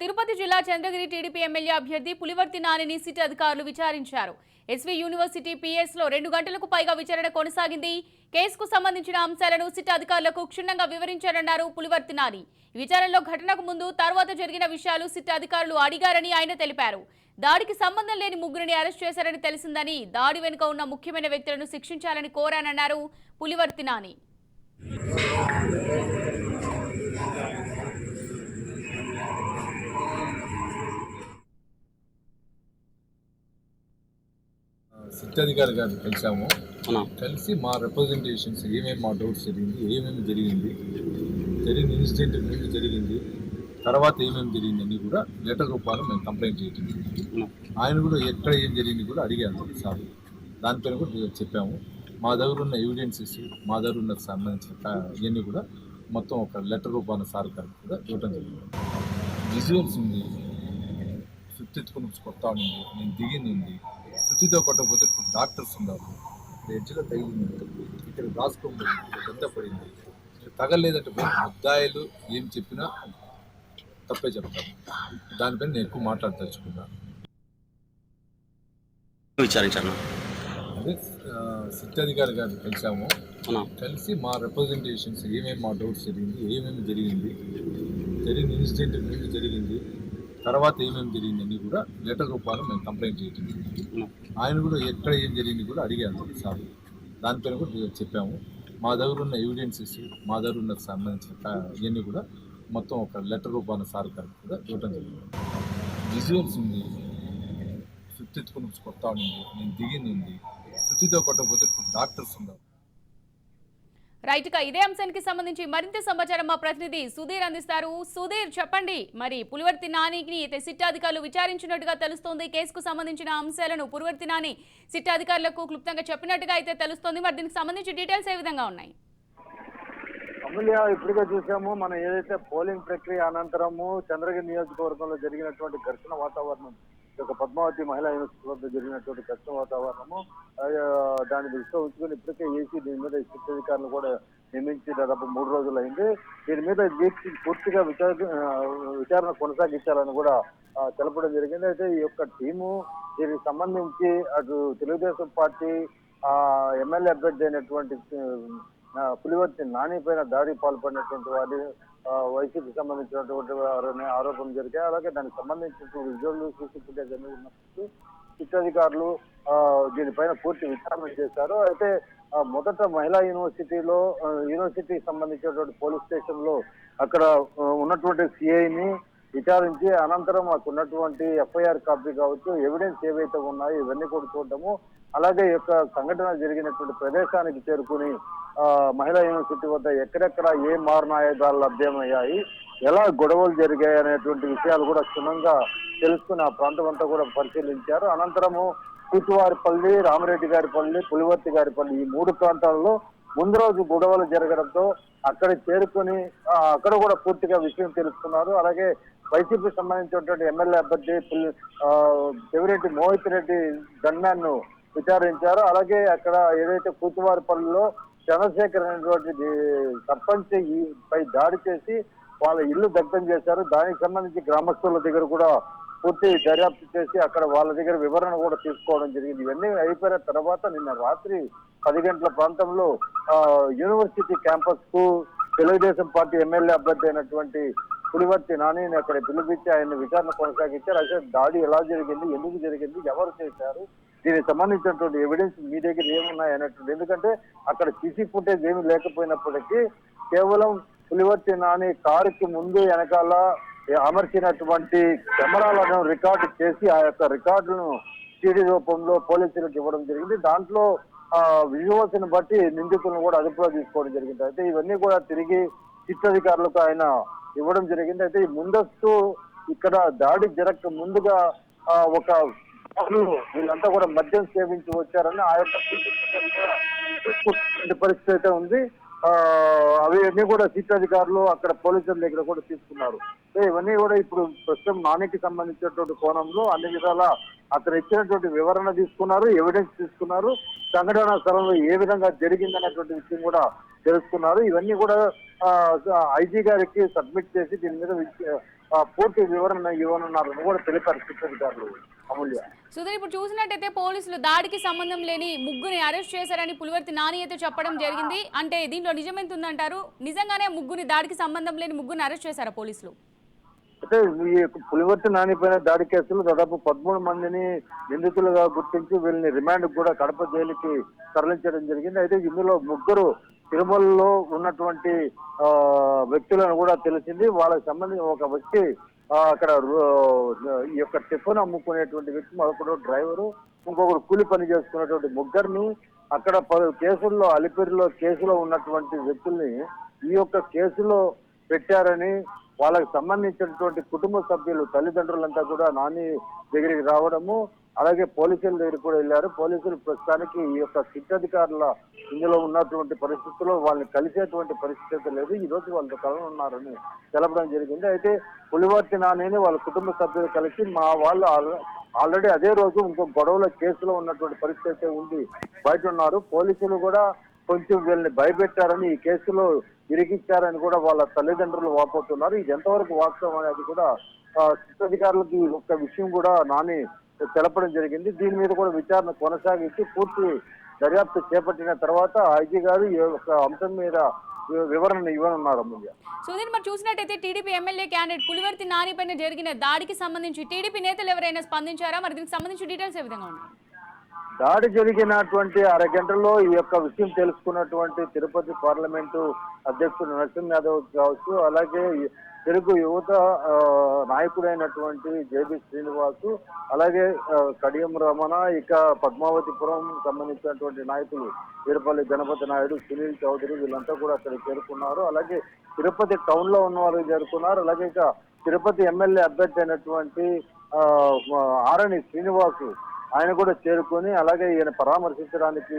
తిరుపతి జిల్లా Chandragiri TDP MLA అభ్యర్థి పులివర్తి నానిని సిటీ అధికారులు విచారించారు. ఎస్వీ యూనివర్సిటీ పీఎస్లో రెండు గంటలకు పైగా విచారణ కొనసాగింది. కేసుకు సంబంధించిన అంశాలను సిటీ అధికారులకు క్షుణ్ణంగా వివరించారన్నారు పులివర్తి నాని. విచారణలో ఘటనకు ముందు తర్వాత జరిగిన విషయాలు సిటీ అధికారులు అడిగారని ఆయన తెలిపారు. దాడికి సంబంధం లేని ముగ్గురిని అరెస్ట్ చేశారని తెలిసిందని దాడి వెనుక ఉన్న ముఖ్యమైన వ్యక్తులను శిక్షించాలని కోరానన్నారు పులివర్తి నాని. సిద్ధాధికారి గారిని కలిసాము. కలిసి మా రిప్రజెంటేషన్స్ ఏమేమి మా డౌట్స్ జరిగింది ఏమేమి జరిగింది జరిగిన ఇన్సిడెంట్ ముందు జరిగింది తర్వాత ఏమేమి జరిగింది అని కూడా లెటర్ రూపాయలు మేము కంప్లైంట్ చేయటం ఆయన కూడా ఎక్కడ ఏం జరిగింది కూడా అడిగాను సార్ దానిపైన కూడా చెప్పాము. మా దగ్గర ఉన్న ఎవిడెన్సెస్ మా దగ్గర ఉన్న సంబంధించిన ఇవన్నీ కూడా మొత్తం ఒక లెటర్ రూపాయల సార్ గారికి కూడా ఇవ్వడం జరిగింది. విజువల్స్ ఉంది. సుత్తెత్తుకుని కొత్త ఉంది. నేను దిగింది ఉంది. సుత్తితో కొట్టకపోతే ఇప్పుడు డాక్టర్స్ ఉన్నారు. ఎడ్జ్లో తగిలింది ఇక్కడ రాసుకోండి ఎంత పడింది. తగలేదంటే ముద్దాయిలు ఏం చెప్పినా తప్పే చెప్తాను దానిపైన నేను ఎక్కువ మాట్లాడదలుచుకున్నాను విచారించాను. అదే సిద్ధాధికారి గారిని కలిసాము కలిసి మా రిప్రజెంటేషన్స్ ఏమేమి మా డౌట్స్ జరిగింది ఏమేమి జరిగింది జరిగిన ఇన్సిడెంట్ ముందు జరిగింది తర్వాత ఏమేమి జరిగిందని కూడా లెటర్ రూపాయలు మేము కంప్లైంట్ చేయటం ఆయన కూడా ఎక్కడ ఏం జరిగింది కూడా అడిగాను సార్. దానిపైన కూడా చెప్పాము. మా దగ్గర ఉన్న ఎవిడెన్సెస్ మా దగ్గర ఉన్న సంబంధించిన ఇవన్నీ కూడా మొత్తం ఒక లెటర్ రూపాయల సార్ గారికి కూడా చూడటం జరిగింది. విజువల్స్ ఉంది. సుత్తెత్తుకుని కొత్త ఉంది. నేను దిగింది ఉంది. సుత్తితో కొట్టకపోతే ఇప్పుడు డాక్టర్స్ ఉన్నారు రైట్గా ఇదే అంశానికి సంబంధించి మరింత సమాచారం మా ప్రతినిధి సుధీర్ అందిస్తారు. సుధీర్ చెప్పండి. మరి పులివర్తి నానికి అయితే విచారించినట్టుగా తెలుస్తోంది. కేసుకు సంబంధించిన అంశాలను పులివర్తి నాని సిట్టాధికారులకు క్లుప్తంగా చెప్పినట్టుగా అయితే తెలుస్తోంది. మరి దీనికి సంబంధించి డీటెయిల్స్ ఏ విధంగా ఉన్నాయి? అమూల్య ఇప్పటికే చూసాము. మనం ఏదైతే పోలింగ్ ప్రక్రియ అనంతరము చంద్రగిరి నియోజకవర్గంలో జరిగినటువంటి ఘర్షణ వాతావరణం ఈ యొక్క పద్మావతి మహిళా యూనివర్సిటీ వద్ద జరిగినటువంటి కష్టం వాతావరణము దాని దాన్ని దృష్టిలో ఉంచుకొని ఇప్పటికే ఏసీ దీని మీద శిక్ష అధికారులు కూడా నియమించి దాదాపు మూడు రోజులు అయింది దీని మీద వీక్షి పూర్తిగా విచార విచారణ కొనసాగించాలని కూడా తెలపడం జరిగింది. అయితే ఈ యొక్క టీము దీనికి సంబంధించి అటు తెలుగుదేశం పార్టీ ఎమ్మెల్యే అభ్యర్థి అయినటువంటి పులివర్తి నాని పైన దాడి పాల్పడినటువంటి వారి వైసీపీకి వైసీపీ సంబంధించినటువంటి వారనే ఆరోపణలు జరిగాయి. అలాగే దానికి సంబంధించినటువంటి విజువల్ సీసీ ఫుటేజ్ అన్ని ఉన్నప్పుడు దీనిపైన పూర్తి విచారణ చేశారు. అయితే మొదట మహిళా యూనివర్సిటీలో యూనివర్సిటీకి సంబంధించినటువంటి పోలీస్ స్టేషన్లో అక్కడ ఉన్నటువంటి సిఐని విచారించి అనంతరం మాకు ఉన్నటువంటి ఎఫ్ఐఆర్ కాపీ కావచ్చు ఎవిడెన్స్ ఏవైతే ఉన్నాయో ఇవన్నీ కూడా చూడటము అలాగే యొక్క సంఘటన జరిగినటువంటి ప్రదేశానికి చేరుకుని మహిళా యూనివర్సిటీ వద్ద ఎక్కడెక్కడ ఏ మారణాయుధాలు లభ్యమయ్యాయి ఎలా గొడవలు జరిగాయి అనేటువంటి విషయాలు కూడా క్షుణ్ణంగా తెలుసుకుని ఆ ప్రాంతం అంతా కూడా పరిశీలించారు. అనంతరము కూతువారిపల్లి రామరెడ్డి గారిపల్లి పులివర్తి గారిపల్లి ఈ మూడు ప్రాంతాల్లో ముందు రోజు గొడవలు జరగడంతో అక్కడ చేరుకొని అక్కడ కూడా పూర్తిగా విషయం తెలుసుకున్నారు. అలాగే వైసీపీ సంబంధించినటువంటి ఎమ్మెల్యే అభ్యర్థి పులి- చెవిరెడ్డి మోహిత్ రెడ్డి గన్మ్యాన్ విచారించారు. అలాగే అక్కడ ఏదైతే కూతువారిపల్లిలో చంద్రశేఖర్ అనేటువంటి సర్పంచ్ పై దాడి చేసి వాళ్ళ ఇల్లు దగ్ధం చేశారు. దానికి సంబంధించి గ్రామస్తుల దగ్గర కూడా పూర్తి దర్యాప్తు చేసి అక్కడ వాళ్ళ దగ్గర వివరణ కూడా తీసుకోవడం జరిగింది. ఇవన్నీ అయిపోయిన తర్వాత నిన్న రాత్రి పది గంటల ప్రాంతంలో యూనివర్సిటీ క్యాంపస్కు తెలుగుదేశం పార్టీ ఎమ్మెల్యే అభ్యర్థి అయినటువంటి పులివర్తి నానిని అక్కడ పిలిపించి ఆయన విచారణ కొనసాగించారు. అయితే దాడి ఎలా జరిగింది? ఎందుకు జరిగింది? ఎవరు చేశారు? దీనికి సంబంధించినటువంటి ఎవిడెన్స్ మీ దగ్గర ఏమున్నాయి అనేటువంటి ఎందుకంటే అక్కడ సీసీ ఫుటేజ్ ఏమి లేకపోయినప్పటికీ కేవలం పులివర్తి నాని కారుకి ముందు వెనకాల అమర్చినటువంటి కెమెరాలను రికార్డు చేసి ఆ యొక్క రికార్డులను సిడీ రూపంలో పోలీసులకు ఇవ్వడం జరిగింది. దాంట్లో విజువల్స్ని బట్టి నిందితులను కూడా అదుపులో తీసుకోవడం జరిగింది. అయితే ఇవన్నీ కూడా తిరిగి చిత్తాధికారులకు ఆయన ఇవ్వడం జరిగింది. అయితే ఈ ముందస్తు ఇక్కడ దాడి జరగక ముందుగా ఒక వీళ్ళంతా కూడా మద్యం సేవించి వచ్చారని ఆ యొక్క పరిస్థితి అయితే ఉంది. అవి అన్ని కూడా అధికారులు అక్కడ పోలీసుల దగ్గర కూడా తీసుకున్నారు. ఇవన్నీ కూడా ఇప్పుడు ప్రస్తుతం నానికి సంబంధించినటువంటి కోణంలో అన్ని విధాల అతను ఇచ్చినటువంటి వివరణ తీసుకున్నారు ఎవిడెన్స్ తీసుకున్నారు. సంఘటన స్థలంలో ఏ విధంగా జరిగిందనేటువంటి విషయం కూడా తెలుసుకున్నారు. ఇవన్నీ కూడా ఐజీ గారికి సబ్మిట్ చేసి దీని మీద పూర్తి వివరణ ఇవ్వనున్నారని కూడా తెలిపారు శిక్ష అధికారులు అమూల్య. సుధీర్ ఇప్పుడు చూసినట్టయితే పోలీసులు దాడికి సంబంధం లేని ముగ్గురిని అరెస్ట్ చేశారని పులివర్తి నాని అయితే చెప్పడం జరిగింది. అంటే దీంట్లో నిజమెంత ఉందంటారు? నిజంగానే ముగ్గురిని దాడికి సంబంధం లేని ముగ్గురిని అరెస్ట్ చేశారా పోలీసులు? అయితే ఈ పులివర్తి నానిపైన దాడి కేసులో దాదాపు పదమూడు మందిని నిందితులుగా గుర్తించి వీళ్ళని రిమాండ్ కూడా కడప జైలుకి తరలించడం జరిగింది. అయితే ఇందులో ముగ్గురు తిరుమలలో ఉన్నటువంటి వ్యక్తులను కూడా తెలిసింది. వాళ్ళకి సంబంధించి ఒక వ్యక్తి అక్కడ ఈ యొక్క టిఫిన్ అమ్ముకునేటువంటి వ్యక్తి మరొకడు డ్రైవరు ఇంకొకరు కూలి పని చేసుకున్నటువంటి ముగ్గురిని అక్కడ పలు కేసుల్లో అలిపిరిలో కేసులో ఉన్నటువంటి వ్యక్తుల్ని ఈ యొక్క కేసులో పెట్టారని వాళ్ళకి సంబంధించినటువంటి కుటుంబ సభ్యులు తల్లిదండ్రులంతా కూడా నాని దగ్గరికి రావడము అలాగే పోలీసుల దగ్గర కూడా వెళ్ళారు. పోలీసులు ప్రస్తుతానికి ఈ యొక్క సిద్ధాధికారుల ఇందులో ఉన్నటువంటి పరిస్థితుల్లో వాళ్ళని కలిసేటువంటి పరిస్థితి అయితే లేదు. ఈ రోజు వాళ్ళతో కలనున్నారని తెలపడం జరిగింది. అయితే పులివర్తి నానేని వాళ్ళ కుటుంబ సభ్యులు కలిసి మా వాళ్ళు ఆల్రెడీ అదే రోజు ఇంకో గొడవల కేసులో ఉన్నటువంటి పరిస్థితి అయితే ఉంది. బయట ఉన్నారు. పోలీసులు కూడా కొంచెం వీళ్ళని భయపెట్టారని ఈ కేసులో ఇరికిచ్చారని కూడా వాళ్ళ తల్లిదండ్రులు వాపోతున్నారు. ఇది ఎంతవరకు వాస్తవం అనేది కూడా ఆ, ఒక్క విషయం కూడా నాని తెలపడం జరిగింది. దీని మీద కూడా విచారణ కొనసాగించి పూర్తి దర్యాప్తు చేపట్టిన తర్వాత ఐజీ గారు ఈ యొక్క అంశం మీద వివరణ ఇవ్వనున్నారు అమూల్య. సుధీర్ మరి చూసినట్టయితే TDP MLA candidate Pulivarthi Nani పైన జరిగిన దాడికి సంబంధించి టీడీపీ నేతలు ఎవరైనా స్పందించారా? మరి దీనికి సంబంధించి డీటెయిల్స్ ఏ విధంగా ఉన్నాయి? దాడి జరిగినటువంటి అరగంటలో ఈ యొక్క విషయం తెలుసుకున్నటువంటి తిరుపతి పార్లమెంటు అధ్యక్షుడు నరసింహ యాదవ్ కావచ్చు అలాగే తెలుగు యువత నాయకుడైనటువంటి జేబి శ్రీనివాసు అలాగే కడియం రమణ ఇక పద్మావతిపురం సంబంధించినటువంటి నాయకులు వీరపల్లి గణపతి నాయుడు సునీల్ చౌదరి వీళ్ళంతా కూడా అక్కడ చేరుకున్నారు. అలాగే తిరుపతి టౌన్లో ఉన్న వాళ్ళు చేరుకున్నారు. అలాగే ఇక తిరుపతి ఎమ్మెల్యే అభ్యర్థి అయినటువంటి ఆరణి శ్రీనివాసు ఆయన కూడా చేరుకొని అలాగే ఈయన పరామర్శించడానికి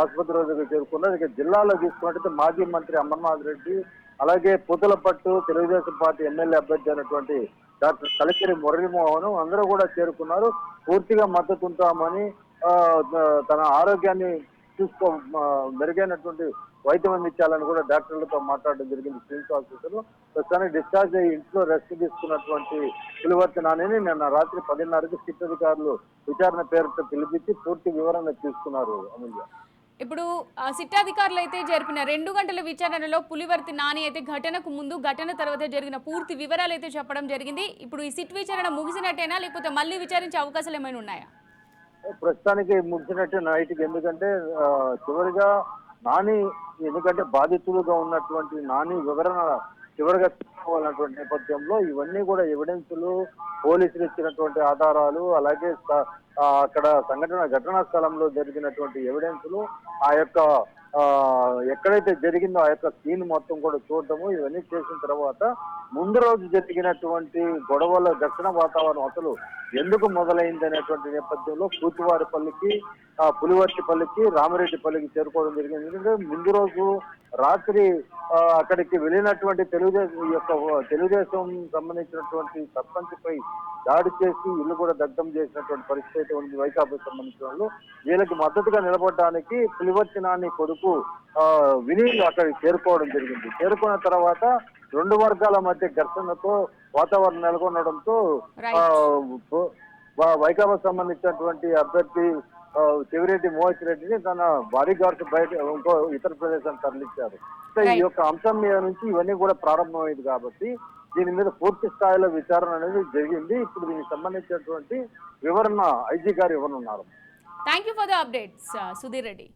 ఆసుపత్రి వద్దకు చేరుకున్నారు. ఇక జిల్లాలో తీసుకున్నట్టయితే మాజీ మంత్రి అమర్నాథ్ రెడ్డి అలాగే పూతలపట్టు తెలుగుదేశం పార్టీ ఎమ్మెల్యే అభ్యర్థి అయినటువంటి డాక్టర్ కలికిరి మురళీమోహన్ అందరూ కూడా చేరుకున్నారు. పూర్తిగా మద్దతు ఉంటామని తన ఆరోగ్యాన్ని చూసుకో మెరుగైనటువంటి వైద్యం అందించాలని కూడా డాక్టర్లతో మాట్లాడడం జరిగింది. సివిల్స్ హాస్పిటల్లో ప్రస్తుతానికి డిశ్చార్జ్ అయ్యి ఇంట్లో రెస్ట్ తీసుకున్నటువంటి పులివర్తి నానిని నిన్న రాత్రి పదిన్నరకు సిట్ అధికారులు విచారణ పేరుతో పిలిపించి పూర్తి వివరణ తీసుకున్నారు అమూల్య. ఇప్పుడు ఆ, అయితే జరిపిన రెండు గంటల విచారణలో పులివర్తి నాని అయితే ఘటనకు ముందు ఘటన తర్వాత జరిగిన పూర్తి వివరాలు అయితే చెప్పడం జరిగింది. ఇప్పుడు ఈ సిట్ విచారణ ముగిసినట్టేనా? లేకపోతే మళ్ళీ విచారించే అవకాశాలు ఏమైనా ఉన్నాయా? ప్రస్తుతానికి ముగిసినట్టు నైట్కి. ఎందుకంటే చివరిగా నాని ఎందుకంటే బాధితులుగా ఉన్నటువంటి నాని వివరణ చివరిగా తీసుకోవాలన్నటువంటి నేపథ్యంలో ఇవన్నీ కూడా ఎవిడెన్సులు పోలీసులు ఇచ్చినటువంటి ఆధారాలు అలాగే అక్కడ సంఘటన ఘటనా స్థలంలో జరిగినటువంటి ఎవిడెన్సులు ఆ యొక్క ఎక్కడైతే జరిగిందో ఆ యొక్క సీన్ మొత్తం కూడా చూడటము ఇవన్నీ చేసిన తర్వాత ముందు రోజు జరిగినటువంటి గొడవల దక్షిణ వాతావరణం అసలు ఎందుకు మొదలైంది అనేటువంటి నేపథ్యంలో కూతువారిపల్లికి ఆ, పులివర్తిపల్లికి రామిరెడ్డిపల్లికి చేరుకోవడం జరిగింది. ఎందుకంటే ముందు రోజు రాత్రి అక్కడికి వెళ్ళినటువంటి తెలుగుదేశం ఈ యొక్క తెలుగుదేశం సంబంధించినటువంటి సర్పంచ్ పై దాడి చేసి ఇల్లు కూడా దగ్ధం చేసినటువంటి పరిస్థితి అయితే ఉంది. వైకాపా సంబంధించిన వాళ్ళు వీళ్ళకి మద్దతుగా నిలబడడానికి పులివర్తి నాని కొడుకు ఆ, వినీల్ అక్కడికి చేరుకోవడం జరిగింది. చేరుకున్న తర్వాత రెండు వర్గాల మధ్య ఘర్షణతో వాతావరణం నెలకొనడంతో వైకాపా సంబంధించినటువంటి అభ్యర్థి చెవిరెడ్డి మోహిత్ రెడ్డిని తన బాడీ గార్డ్స్ బయట ఇంకో ఇతర ప్రదేశానికి తరలించారు. సో ఈ. యొక్క అంశం మీద నుంచి ఇవన్నీ కూడా ప్రారంభమైంది కాబట్టి దీని మీద పూర్తి స్థాయిలో విచారణ అనేది జరిగింది. ఇప్పుడు దీనికి సంబంధించినటువంటి వివరణ ఐజీ గారు ఇవ్వనున్నారు. Thank you for the updates Sudheer Reddy